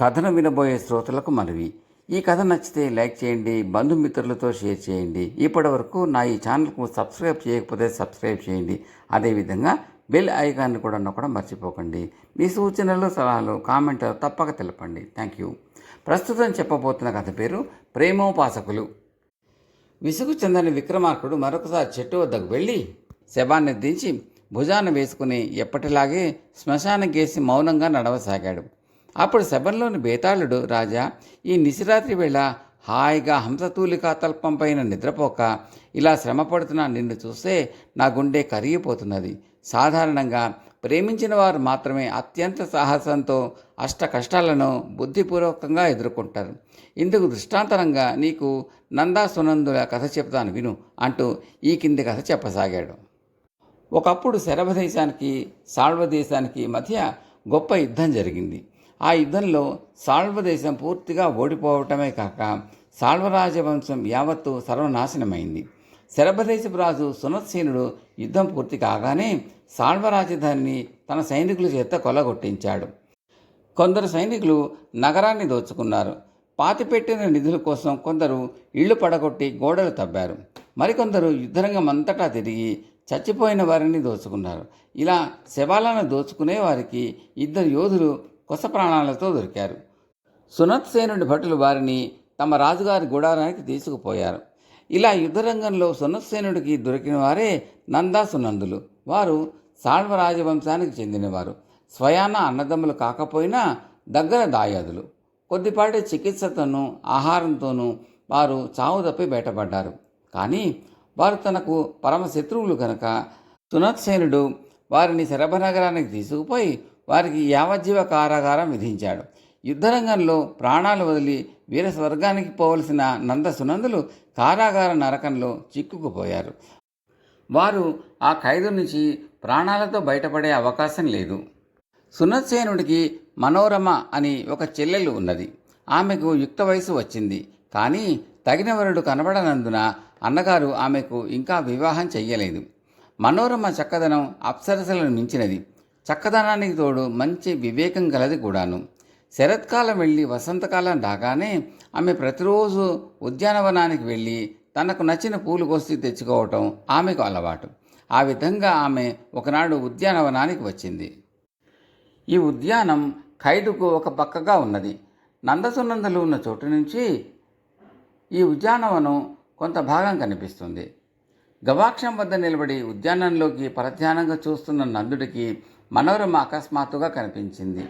కథను వినబోయే శ్రోతలకు మనవి. ఈ కథ నచ్చితే లైక్ చేయండి బంధుమిత్రులతో షేర్ చేయండి. ఇప్పటి వరకు నా ఈ ఛానల్కు సబ్స్క్రైబ్ చేయకపోతే సబ్స్క్రైబ్ చేయండి. అదేవిధంగా బెల్ ఐకాన్ని కూడా నొక్కడం మర్చిపోకండి. మీ సూచనలు సలహాలు కామెంట్ తప్పక తెలపండి. Thank you. ప్రస్తుతం చెప్పబోతున్న కథ పేరు ప్రేమోపాసకులు. విసుగు చెందని విక్రమార్కుడు మరొకసారి చెట్టు వద్దకు వెళ్ళి శవాన్ని దించి భుజాన వేసుకుని ఎప్పటిలాగే శ్మశానం గేసి మౌనంగా నడవసాగాడు. అప్పుడు శబరిలోని బేతాళుడు రాజా ఈ నిశిరాత్రి వేళ హాయిగా హంసతూలికా తల్పం పైన నిద్రపోక ఇలా శ్రమపడుతున్న నిన్ను చూస్తే నా గుండె కరిగిపోతున్నది. సాధారణంగా ప్రేమించిన వారు మాత్రమే అత్యంత సాహసంతో అష్ట కష్టాలను బుద్ధిపూర్వకంగా ఎదుర్కొంటారు. ఇందుకు దృష్టాంతరంగా నీకు నందా సునందుల కథ చెప్తాను విను అంటూ ఈ కింది కథ చెప్పసాగాడు. ఒకప్పుడు శరభ దేశానికి సాల్వ దేశానికి మధ్య గొప్ప యుద్ధం జరిగింది. ఆ యుద్ధంలో సాల్వ దేశం పూర్తిగా ఓడిపోవటమే కాక సాల్వరాజవంశం యావత్తు సర్వనాశనమైంది. శరభదేశపు రాజు సునత్సేనుడు యుద్ధం పూర్తి కాగానే సాల్వ రాజధానిని తన సైనికుల చేత కొలగొట్టించాడు కొందరు సైనికులు నగరాన్ని దోచుకున్నారు. పాతిపెట్టిన నిధుల కోసం కొందరు ఇళ్ళు పడగొట్టి గోడలు తవ్వారు. మరికొందరు యుద్ధరంగం అంతటా తిరిగి చచ్చిపోయిన వారిని దోచుకున్నారు. ఇలా శవాలను దోచుకునే వారికి ఇద్దరు యోధులు కొస ప్రాణాలతో దొరికారు. సునత్సేనుడి భటులు వారిని తమ రాజుగారి గుడారానికి తీసుకుపోయారు. ఇలా యుద్ధరంగంలో సునత్సేనుడికి దొరికిన వారే నందా సునందులు వారు సాళ్వ రాజవంశానికి చెందినవారు. స్వయాన అన్నదమ్ములు కాకపోయినా దగ్గర దాయాదులు. కొద్దిపాటి చికిత్సతోనూ ఆహారంతోనూ వారు చావు తప్పి బయటపడ్డారు. కానీ వారు తనకు పరమ శత్రువులు కనుక సునత్సేనుడు వారిని శరభనగరానికి తీసుకుపోయి వారికి యావజ్జీవ కారాగారం విధించాడు. యుద్ధరంగంలో ప్రాణాలు వదిలి వీర స్వర్గానికి పోవలసిన నంద సునందులు కారాగార నరకంలో చిక్కుకుపోయారు. వారు ఆ ఖైదు నుంచి ప్రాణాలతో బయటపడే అవకాశం లేదు. సునత్సేనుడికి మనోరమ అని ఒక చెల్లెలు ఉన్నది. ఆమెకు యుక్త వయసు వచ్చింది. కానీ తగిన వరుడు కనబడనందున అన్నగారు ఆమెకు ఇంకా వివాహం చెయ్యలేదు. మనోరమ చక్కదనం అప్సరసలను మించినది. చక్కదనానికి తోడు మంచి వివేకం గలది కూడాను. శరత్కాలం వెళ్ళి వసంతకాలం రాగానే ఆమె ప్రతిరోజు ఉద్యానవనానికి వెళ్ళి తనకు నచ్చిన పూలు కోసి తెచ్చుకోవటం ఆమెకు అలవాటు. ఆ విధంగా ఆమె ఒకనాడు ఉద్యానవనానికి వచ్చింది. ఈ ఉద్యానం ఖైదుకు ఒక పక్కగా ఉన్నది. నందసునందలు ఉన్న చోటు నుంచి ఈ ఉద్యానవనం కొంత భాగం కనిపిస్తుంది. గవాక్షం వద్ద నిలబడి ఉద్యానంలోకి పరధ్యానంగా చూస్తున్న నందుడికి మనోరమ అకస్మాత్తుగా కనిపించింది.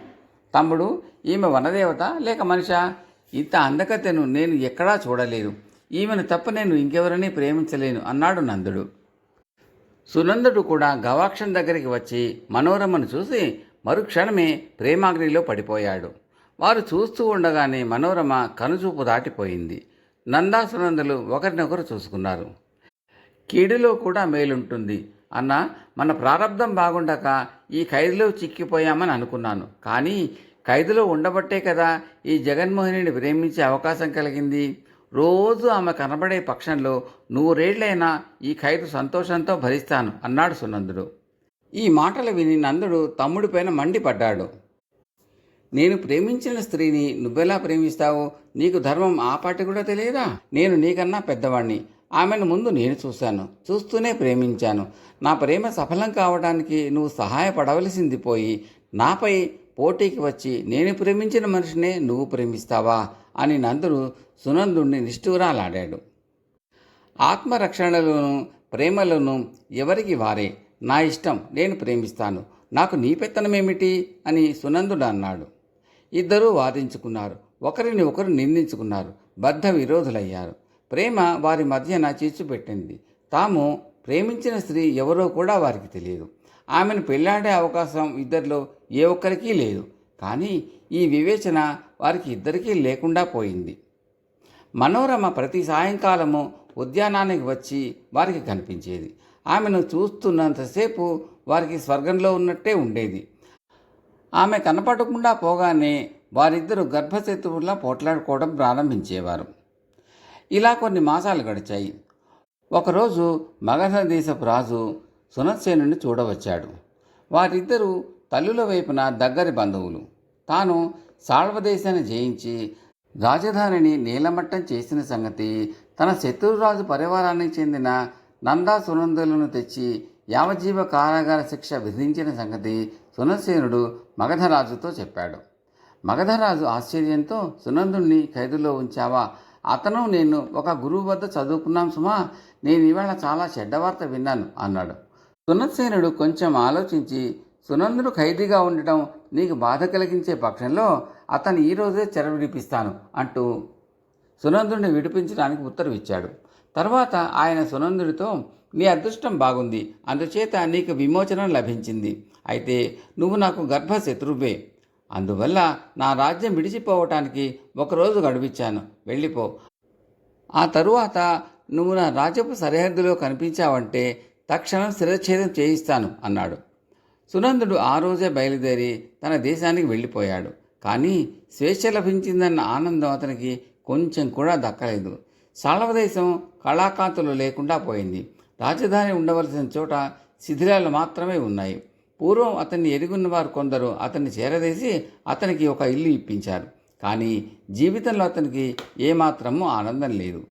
తమ్ముడు ఈమె వనదేవత? లేక మనిషా? ఇంత అందకతెను నేను ఎక్కడా చూడలేదు. ఈమెను తప్ప నేను ఇంకెవరిని ప్రేమించలేను అన్నాడు నందుడు. సునందుడు కూడా గవాక్షం దగ్గరికి వచ్చి మనోరమను చూసి మరుక్షణమే ప్రేమాగ్నిలో పడిపోయాడు. వారు చూస్తూ ఉండగానే మనోరమ కనుచూపు దాటిపోయింది. నందా సునందులు ఒకరినొకరు చూసుకున్నారు. కీడులో కూడా మేలుంటుంది. అన్న మన ప్రారంధం బాగుండక ఈ ఖైదులో చిక్కిపోయామని అనుకున్నాను. కానీ ఖైదులో ఉండబట్టే కదా ఈ జగన్మోహిని ప్రేమించే అవకాశం కలిగింది. రోజు ఆమె కనబడే పక్షంలో నూరేళ్ళైనా ఈ ఖైదు సంతోషంతో భరిస్తాను అన్నాడు సునందుడు. ఈ మాటలు విని నందుడు తమ్ముడిపైన మండిపడ్డాడు. నేను ప్రేమించిన స్త్రీని నువ్వెలా ప్రేమిస్తావు? నీకు ధర్మం ఆ పాటి కూడా తెలియదా? నేను నీకన్నా పెద్దవాణ్ణి. ఆమెను ముందు నేను చూశాను. చూస్తూనే ప్రేమించాను. నా ప్రేమ సఫలం కావడానికి నువ్వు సహాయపడవలసింది పోయి నాపై పోటీకి వచ్చి నేను ప్రేమించిన మనిషినే నువ్వు ప్రేమిస్తావా? అని నందుడు సునందుణ్ణి నిష్ఠూరాలాడాడు. ఆత్మరక్షణలోను ప్రేమలోను ఎవరికి వారే? నా ఇష్టం నేను ప్రేమిస్తాను. నాకు నీ పెత్తనమేమిటి? అని సునందుడు అన్నాడు. ఇద్దరూ వాదించుకున్నారు. ఒకరిని ఒకరు నిందించుకున్నారు. బద్ధ విరోధులయ్యారు. ప్రేమ వారి మధ్యన చిచ్చుపెట్టింది తాము ప్రేమించిన స్త్రీ ఎవరో కూడా వారికి తెలియదు. ఆమెను పెళ్ళాడే అవకాశం ఇద్దరిలో ఏ ఒక్కరికీ లేదు. కానీ ఈ వివేచన వారికి ఇద్దరికీ లేకుండా పోయింది. మనోరమ ప్రతి సాయంకాలము ఉద్యానానికి వచ్చి వారికి కనిపించేది. ఆమెను చూస్తున్నంతసేపు వారికి స్వర్గంలో ఉన్నట్టే ఉండేది. ఆమె కనపడకుండా పోగానే వారిద్దరూ గర్భశత్రువులా పోట్లాడుకోవడం ప్రారంభించేవారు. ఇలా కొన్ని మాసాలు గడిచాయి. ఒకరోజు మగధ దేశపు రాజు సునత్సేనుని చూడవచ్చాడు. వారిద్దరూ తల్లుల వైపున దగ్గరి బంధువులు. తాను సాళ్వదేశాన్ని జయించి రాజధానిని నీలమట్టం చేసిన సంగతి తన శత్రురాజు పరివారానికి చెందిన నందా సునందులను తెచ్చి యావజీవ కారాగార శిక్ష విధించిన సంగతి సునసేనుడు మగధరాజుతో చెప్పాడు. మగధరాజు ఆశ్చర్యంతో సునందుణ్ణి ఖైదులో ఉంచావా? అతను నేను ఒక గురువు వద్ద చదువుకున్నాం సుమా నేను ఇవాళ చాలా చెడ్డవార్త విన్నాను అన్నాడు. సునత్సేనుడు కొంచెం ఆలోచించి సునందుడు ఖైదీగా ఉండటం నీకు బాధ కలిగించే పక్షంలో అతను ఈరోజే చెర విడిపిస్తాను అంటూ సునందుడిని విడిపించడానికి ఉత్తర్వు ఇచ్చాడు. తర్వాత ఆయన సునందుడితో నీ అదృష్టం బాగుంది. అందుచేత నీకు విమోచనం లభించింది. అయితే నువ్వు నాకు గర్భ శత్రువే అందువల్ల నా రాజ్యం విడిచిపోవటానికి ఒకరోజు గడిపించాను వెళ్ళిపో. ఆ తరువాత నువ్వు నా రాజ్యపు సరిహద్దులో కనిపించావంటే తక్షణం శిరచ్ఛేదం చేయిస్తాను అన్నాడు. సునందుడు ఆ రోజే బయలుదేరి తన దేశానికి వెళ్ళిపోయాడు. కానీ స్వేచ్ఛ లభించిందన్న ఆనందం అతనికి కొంచెం కూడా దక్కలేదు. సాళవదేశం కళాకాంతులు లేకుండా పోయింది. రాజధాని ఉండవలసిన చోట శిథిలాలు మాత్రమే ఉన్నాయి. పూర్వం అతన్ని ఎరుగున్న వారు కొందరు. అతన్ని చేరదీసి అతనికి ఒక ఇల్లు ఇప్పించారు. కానీ జీవితంలో అతనికి ఏమాత్రము ఆనందం లేదు.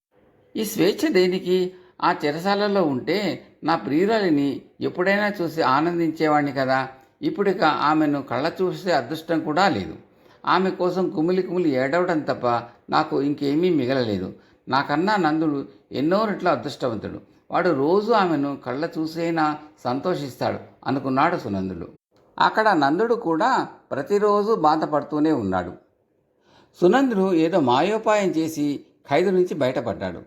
ఈ స్వేచ్ఛ దేనికి? ఆ చెరసాలలో ఉంటే నా ప్రియురాలిని ఎప్పుడైనా చూసి ఆనందించేవాడిని కదా. ఇప్పుడిక ఆమెను కళ్ళ చూసే అదృష్టం కూడా లేదు. ఆమె కోసం కుమిలి కుమిలి ఏడవడం తప్ప నాకు ఇంకేమీ మిగలలేదు. నాకన్నా నందుడు ఎన్నో రెట్ల అదృష్టవంతుడు. వాడు రోజు ఆమెను కళ్ళ చూసైనా సంతోషిస్తాడు అనుకున్నాడు సునందుడు అక్కడ నందుడు కూడా ప్రతిరోజు బాధపడుతూనే ఉన్నాడు. సునందుడు ఏదో మాయోపాయం చేసి ఖైదు నుంచి బయటపడ్డాడు.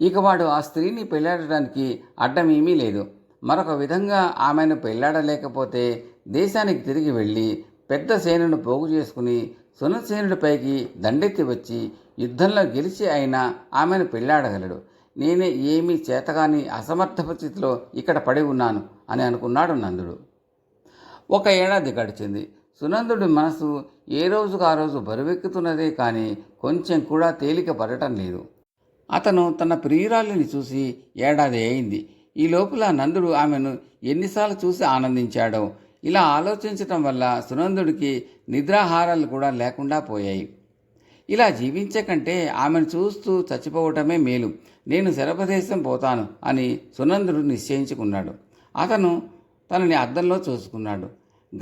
ఇక వాడు ఆ స్త్రీని పెళ్ళాడడానికి అడ్డమేమీ లేదు. మరొక విధంగా ఆమెను పెళ్ళాడలేకపోతే దేశానికి తిరిగి వెళ్ళి పెద్ద సేనను పోగు చేసుకుని సునసేనుడిపైకి దండెత్తి వచ్చి యుద్ధంలో గెలిచి అయినా ఆమెను పెళ్ళాడగలడు. నేనే ఏమీ చేతగాని అసమర్థ పరిస్థితిలో ఇక్కడ పడి ఉన్నాను అని అనుకున్నాడు నందుడు. ఒక ఏడాది గడిచింది. సునందుడి మనసు ఏ రోజుకు ఆ రోజు బరువెక్కుతున్నదే కానీ కొంచెం కూడా తేలిక పడటం లేదు. అతను తన ప్రియురాలిని చూసి ఏడాది అయింది. ఈ లోపల నందుడు ఆమెను ఎన్నిసార్లు చూసి ఆనందించాడో. ఇలా ఆలోచించటం వల్ల సునందుడికి నిద్రాహారాలు కూడా లేకుండా పోయాయి. ఇలా జీవించకంటే ఆమెను చూస్తూ చచ్చిపోవటమే మేలు. నేను శరభదేశం పోతాను అని సునందుడు నిశ్చయించుకున్నాడు. అతను తనని అద్దంలో చూసుకున్నాడు.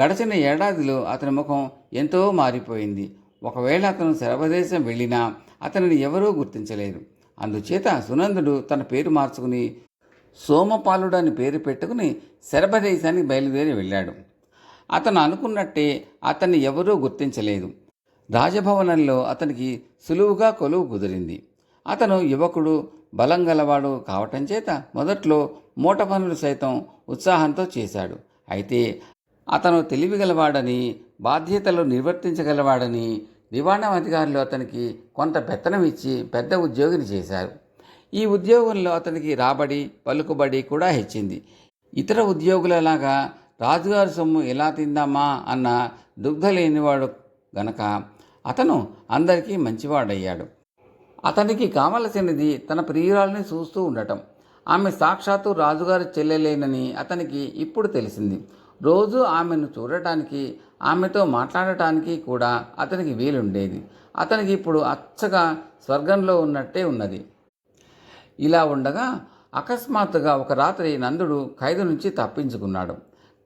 గడచిన ఏడాదిలో అతని ముఖం ఎంతో మారిపోయింది. ఒకవేళ అతను శరభదేశం వెళ్ళినా అతనిని ఎవరూ గుర్తించలేదు. అందుచేత సునందుడు తన పేరు మార్చుకుని సోమపాలుడు అని పేరు పెట్టుకుని శరభదేశానికి బయలుదేరి వెళ్ళాడు. అతను అనుకున్నట్టే అతన్ని ఎవరూ గుర్తించలేదు. రాజభవనంలో అతనికి సులువుగా కొలువు కుదిరింది. అతను యువకుడు బలం గలవాడు కావటం చేత మొదట్లో మూట పనులు సైతం ఉత్సాహంతో చేశాడు. అయితే అతను తెలివిగలవాడని బాధ్యతలు నిర్వర్తించగలవాడని దివాణం అధికారులు అతనికి కొంత పెత్తనం ఇచ్చి పెద్ద ఉద్యోగిని చేశారు. ఈ ఉద్యోగంలో అతనికి రాబడి పలుకుబడి కూడా హెచ్చింది. ఇతర ఉద్యోగులలాగా రాజుగారి సొమ్ము ఎలా తిందామా? అన్న దుగ్ధ లేనివాడు గనక అతను అందరికీ మంచివాడయ్యాడు. అతనికి కావలసినది తన ప్రియురాల్ని చూస్తూ ఉండటం. ఆమె సాక్షాత్తు రాజుగారి చెల్లెలేనని అతనికి ఇప్పుడు తెలిసింది. రోజు ఆమెను చూడటానికి ఆమెతో మాట్లాడటానికి కూడా అతనికి వీలుండేది. అతనికి ఇప్పుడు అచ్చగా స్వర్గంలో ఉన్నట్టే ఉన్నది. ఇలా ఉండగా అకస్మాత్తుగా ఒక రాత్రి నందుడు ఖైదు నుంచి తప్పించుకున్నాడు.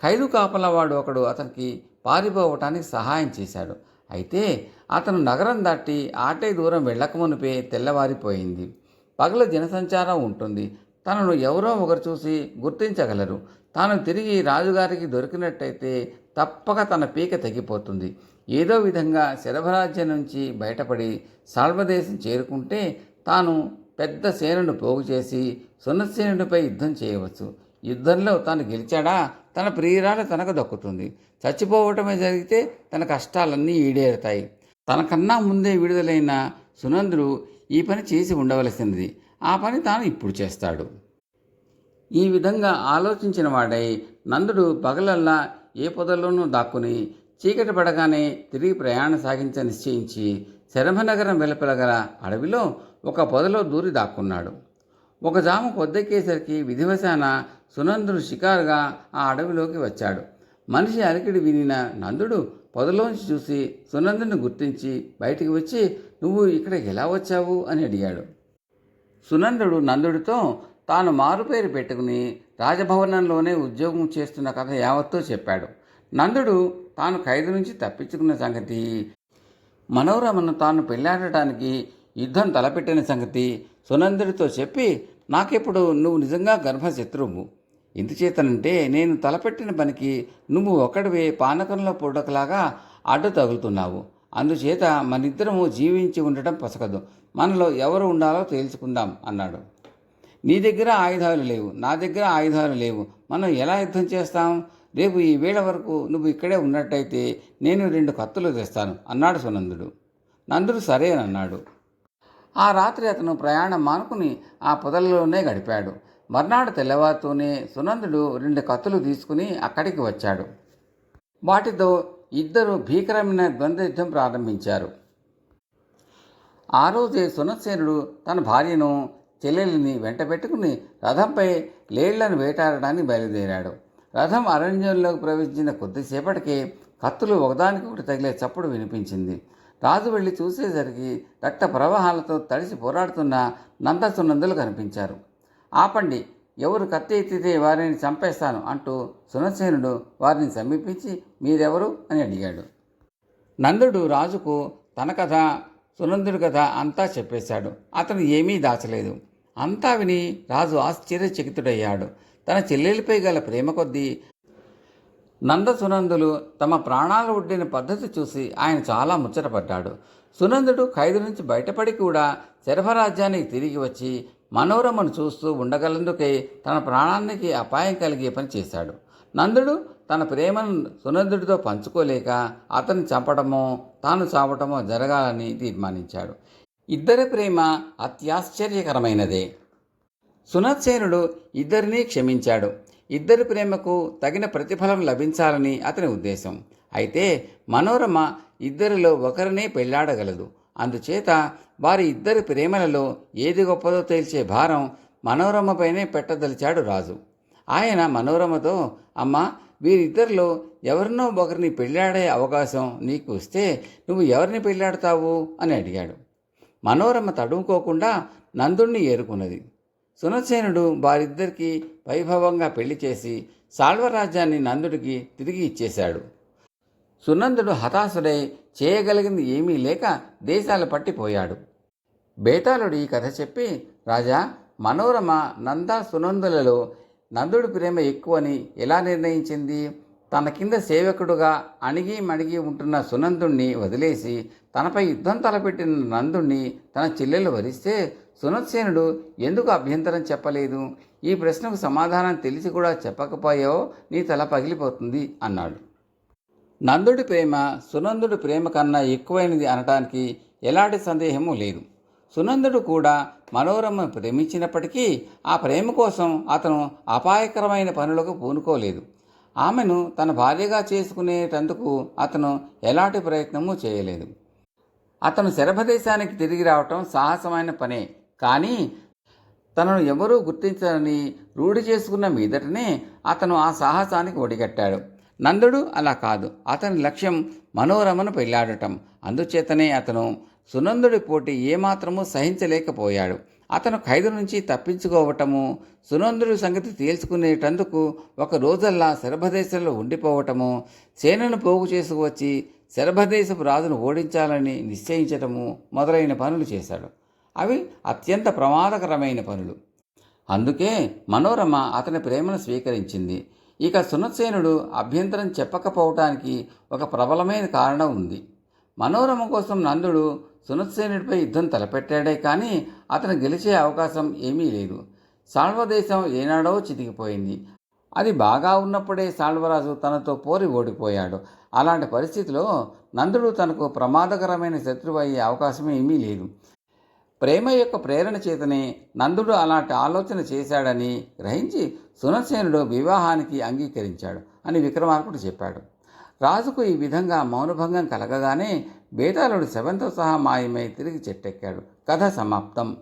ఖైదు కాపలవాడు ఒకడు అతనికి పారిపోవటానికి సహాయం చేశాడు. అయితే అతను నగరం దాటి ఆటే దూరం వెళ్ళకమునిపే తెల్లవారిపోయింది. పగల జనసంచారం ఉంటుంది. తనను ఎవరో ఒకరు చూసి గుర్తించగలరు. తాను తిరిగి రాజుగారికి దొరికినట్టయితే తప్పక తన పీక తెగిపోతుంది. ఏదో విధంగా శరభరాజ్యం నుంచి బయటపడి సాల్వదేశం చేరుకుంటే తాను పెద్ద సేనను పోగు చేసి సున్నసేనుడిపై యుద్ధం చేయవచ్చు. యుద్ధంలో తాను గెలిచాడా? తన ప్రియురాలు తనకు దక్కుతుంది. చచ్చిపోవటమే జరిగితే తన కష్టాలన్నీ ఈడేరుతాయి. తనకన్నా ముందే విడుదలైన సునందుడు ఈ పని చేసి ఉండవలసినది. ఆ పని తాను ఇప్పుడు చేస్తాడు. ఈ విధంగా ఆలోచించిన వాడై నందుడు పగలల్లా ఏ పొదల్లోనూ దాక్కుని చీకటి పడగానే తిరిగి ప్రయాణం సాగించ నిశ్చయించి శరభనగరం వెలుపల గల అడవిలో ఒక పొదలో దూరి దాక్కున్నాడు. ఒక జాము పొద్దెక్కేసరికి విధివశాన సునందుడు షికారుగా ఆ అడవిలోకి వచ్చాడు. మనిషి అలికిడి వినిన నందుడు పొదలోంచి చూసి సునందుని గుర్తించి బయటికి వచ్చి నువ్వు ఇక్కడ ఎలా వచ్చావు? అని అడిగాడు. సునందుడు నందుడితో తాను మారుపేరు పెట్టుకుని రాజభవనంలోనే ఉద్యోగం చేస్తున్న కథ యావత్తో చెప్పాడు. నందుడు తాను ఖైదు నుంచి తప్పించుకున్న సంగతి మనోరమను తాను పెళ్ళాడటానికి యుద్ధం తలపెట్టిన సంగతి సునందుడితో చెప్పి నాకిప్పుడు నువ్వు నిజంగా గర్భశత్రువు? ఎందుచేతనంటే నేను తలపెట్టిన పనికి నువ్వు ఒక్కడివే పానకంలో పుడకలాగా అడ్డు తగులుతున్నావు. అందుచేత మనిద్దరము జీవించి ఉండటం పొసగదు మనలో ఎవరు ఉండాలో తేల్చుకుందాం అన్నాడు. నీ దగ్గర ఆయుధాలు లేవు. నా దగ్గర ఆయుధాలు లేవు. మనం ఎలా యుద్ధం చేస్తాం? రేపు ఈ వేళ వరకు నువ్వు ఇక్కడే ఉన్నట్టయితే నేను రెండు కత్తులు తెస్తాను అన్నాడు సునందుడు. నందుడు సరే అన్నాడు. ఆ రాత్రి అతను ప్రయాణం మానుకుని ఆ పొదలలోనే గడిపాడు. మర్నాడు తెల్లవారుతూనే సునందుడు రెండు కత్తులు తీసుకుని అక్కడికి వచ్చాడు. వాటితో ఇద్దరు భీకరమైన ద్వంద్వ యుద్ధం ప్రారంభించారు. ఆ రోజే సునసేనుడు తన భార్యను చెల్లెలిని వెంట పెట్టుకుని రథంపై లేళ్ళను వేటాడడానికి బయలుదేరాడు. రథం అరణ్యంలోకి ప్రవేశించిన కొద్దిసేపటికే కత్తులు ఒకదానికొకటి తగిలే చప్పుడు వినిపించింది. రాజు వెళ్ళి చూసేసరికి రక్త ప్రవాహాలతో తడిసి పోరాడుతున్న నందసునందులు కనిపించారు. ఆపండి. ఎవరు కత్తి ఎత్తితే వారిని చంపేస్తాను అంటూ సునసేనుడు వారిని సమీపించి మీరెవరు? అని అడిగాడు. నందుడు రాజుకు తన కథ సునందుడి కథ అంతా చెప్పేశాడు. అతను ఏమీ దాచలేదు. అంతా విని రాజు ఆశ్చర్యచకితుడయ్యాడు. తన చెల్లెలిపై గల ప్రేమ కొద్దీ నంద సునందులు తమ ప్రాణాలు ఒడ్డిన పద్ధతి చూసి ఆయన చాలా ముచ్చటపడ్డాడు. సునందుడు ఖైదు నుంచి బయటపడి కూడా శరభరాజ్యానికి తిరిగి వచ్చి మనోరమను చూస్తూ ఉండగలందుకై తన ప్రాణానికి అపాయం కలిగే పని చేశాడు. నందుడు తన ప్రేమను సునందుడితో పంచుకోలేక అతను చంపడమో తాను చావటమో జరగాలని తీర్మానించాడు. ఇద్దరి ప్రేమ అత్యాశ్చర్యకరమైనదే. సునత్సేనుడు ఇద్దరినీ క్షమించాడు. ఇద్దరి ప్రేమకు తగిన ప్రతిఫలం లభించాలని అతని ఉద్దేశం. అయితే మనోరమ ఇద్దరిలో ఒకరినే పెళ్ళాడగలదు. అందుచేత వారి ఇద్దరి ప్రేమలలో ఏది గొప్పదో తేల్చే భారం మనోరమపైనే పెట్టదలిచాడు రాజు. ఆయన మనోరమతో అమ్మ వీరిద్దరిలో ఎవరినో ఒకరిని పెళ్ళాడే అవకాశం నీకు వస్తే నువ్వు ఎవరిని పెళ్ళాడతావు అని అడిగాడు. మనోరమ తడుముకోకుండా నందుణ్ణి ఏరుకున్నది. సునసేనుడు వారిద్దరికీ వైభవంగా పెళ్ళి చేసి సాల్వరాజ్యాన్ని నందుడికి తిరిగి ఇచ్చేశాడు. సునందుడు హతాశుడై చేయగలిగింది ఏమీ లేక దేశాలు పట్టిపోయాడు. బేతాళుడు ఈ కథ చెప్పి రాజా మనోరమ నంద సునందులలో నందుడి ప్రేమ ఎక్కువని ఎలా నిర్ణయించింది? తన కింద సేవకుడుగా అణిగి మణిగి ఉంటున్న సునందుణ్ణి వదిలేసి తనపై యుద్ధం తలపెట్టిన నందుణ్ణి తన చెల్లెలు వరిస్తే సునత్సేనుడు ఎందుకు అభ్యంతరం చెప్పలేదు? ఈ ప్రశ్నకు సమాధానం తెలిసి కూడా చెప్పకపోయావో నీ తల పగిలిపోతుంది అన్నాడు. నందుడి ప్రేమ సునందుడి ప్రేమ కన్నా ఎక్కువైనది అనటానికి ఎలాంటి సందేహము లేదు. సునందుడు కూడా మనోరమను ప్రేమించినప్పటికీ ఆ ప్రేమ కోసం అతను అపాయకరమైన పనులకు పూనుకోలేదు. ఆమెను తన భార్యగా చేసుకునేటందుకు అతను ఎలాంటి ప్రయత్నము చేయలేదు. అతను శరభదేశానికి తిరిగి రావటం సాహసమైన పనే. కానీ తనను ఎవరూ గుర్తించాలని రూఢి చేసుకున్న మీదటనే అతను ఆ సాహసానికి ఒడిగట్టాడు. నందుడు అలా కాదు. అతని లక్ష్యం మనోరమను పెళ్ళాడటం. అందుచేతనే అతను సునందుడి పోటీ ఏమాత్రమూ సహించలేకపోయాడు. అతను ఖైదు నుంచి తప్పించుకోవటము సునందుడి సంగతి తేల్చుకునేటందుకు ఒక రోజల్లా శరభదేశంలో ఉండిపోవటము సేనను పోగు చేసుకువచ్చి శరభదేశపు రాజును ఓడించాలని నిశ్చయించటము మొదలైన పనులు చేశాడు. అవి అత్యంత ప్రమాదకరమైన పనులు. అందుకే మనోరమ అతని ప్రేమను స్వీకరించింది. ఇక సునత్సేనుడు అభ్యంతరం చెప్పకపోవటానికి ఒక ప్రబలమైన కారణం ఉంది. మనోరమ కోసం నందుడు సునత్సేనుడిపై యుద్ధం తలపెట్టాడే కానీ అతను గెలిచే అవకాశం ఏమీ లేదు. సాల్వదేశం ఏనాడో చితికిపోయింది. అది బాగా ఉన్నప్పుడే సాల్వరాజు తనతో పోరి ఓడిపోయాడు. అలాంటి పరిస్థితిలో నందుడు తనకు ప్రమాదకరమైన శత్రువు అయ్యే అవకాశం ఏమీ లేదు. ప్రేమ యొక్క ప్రేరణ చేతనే నందుడు అలాంటి ఆలోచన చేశాడని గ్రహించి సునసేనుడు వివాహానికి అంగీకరించాడు అని విక్రమార్కుడు చెప్పాడు. రాజుకు ఈ విధంగా మౌనభంగం కలగగానే బేతాళుడు శవంతో సహా మాయమై తిరిగి చెట్టెక్కాడు. కథ సమాప్తం.